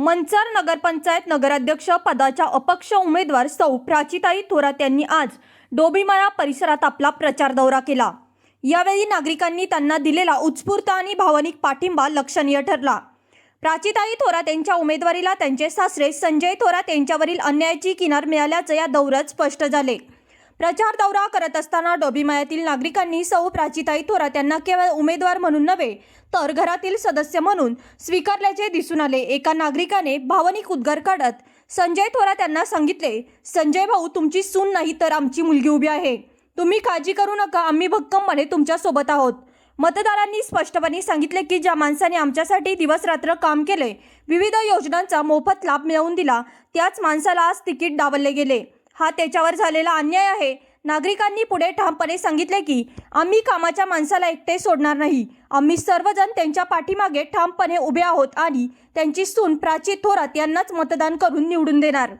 मंचर नगरपंचायत नगराध्यक्ष पदाच्या अपक्ष उमेदवार सौ प्राचीताई थोरात यांनी आज डोबीमाळा परिसरात आपला प्रचार दौरा केला. यावेळी नागरिकांनी त्यांना दिलेला उत्स्फूर्त आणि भावनिक पाठिंबा लक्षणीय ठरला. प्राचीताई थोरात यांच्या उमेदवारीला त्यांचे सासरे संजय थोरात यांच्यावरील अन्यायाची किनार मिळाल्याचं या दौऱ्यात स्पष्ट झाले. प्रचार दौरा करत असताना डोबीमायातील नागरिकांनी सौ प्राचीताई थोरात यांना केवळ उमेदवार म्हणून नव्हे तर घरातील सदस्य म्हणून स्वीकारल्याचे दिसून आले. एका नागरिकाने भावनिक उद्गार काढत संजय थोरात यांना सांगितले संजय भाऊ तुमची सून नाही तर आमची मुलगी उभी आहे. तुम्ही काळजी करू नका आम्ही भक्कमपणे तुमच्यासोबत आहोत. मतदारांनी स्पष्टपणे सांगितले की ज्या माणसाने आमच्यासाठी दिवस रात्र काम केले विविध योजनांचा मोफत लाभ मिळवून दिला त्याच माणसाला आज तिकीट डावलले गेले. हा त्याच्यावर झालेला अन्याय आहे. नागरिकांनी पुढे ठामपणे सांगितले की आम्ही कामाच्या माणसाला एकटे सोडणार नाही. आम्ही सर्वजण त्यांच्या पाठीमागे ठामपणे उभे आहोत आणि त्यांची सून प्राची थोरात यांनाच मतदान करून निवडून देणार.